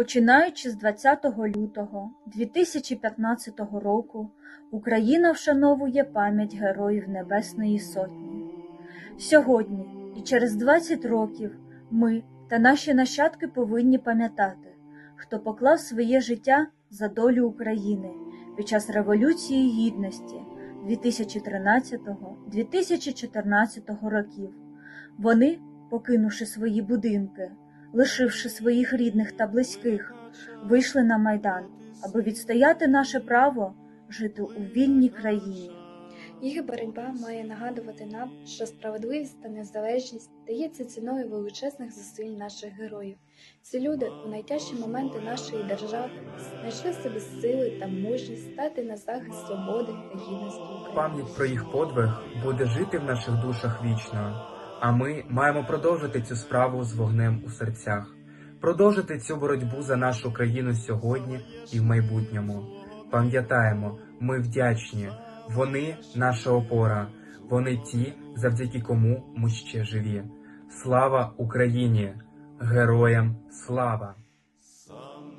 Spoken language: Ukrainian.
Починаючи з 20 лютого 2015 року, Україна вшановує пам'ять Героїв Небесної Сотні. Сьогодні і через 20 років ми та наші нащадки повинні пам'ятати, хто поклав своє життя за долю України під час Революції Гідності 2013-2014 років. Вони, покинувши свої будинки, лишивши своїх рідних та близьких, вийшли на майдан, аби відстояти наше право жити у вільній країні. Їх боротьба має нагадувати нам, що справедливість та незалежність дається ціною величезних зусиль наших героїв. Ці люди у найтяжчі моменти нашої держави знайшли собі сили та мужність стати на захист свободи та гідності України. Пам'ять про їх подвиг буде жити в наших душах вічно, а ми маємо продовжити цю справу з вогнем у серцях, продовжити цю боротьбу за нашу країну сьогодні і в майбутньому. Пам'ятаємо, ми вдячні, вони наша опора, вони ті, завдяки кому ми ще живі. Слава Україні! Героям слава!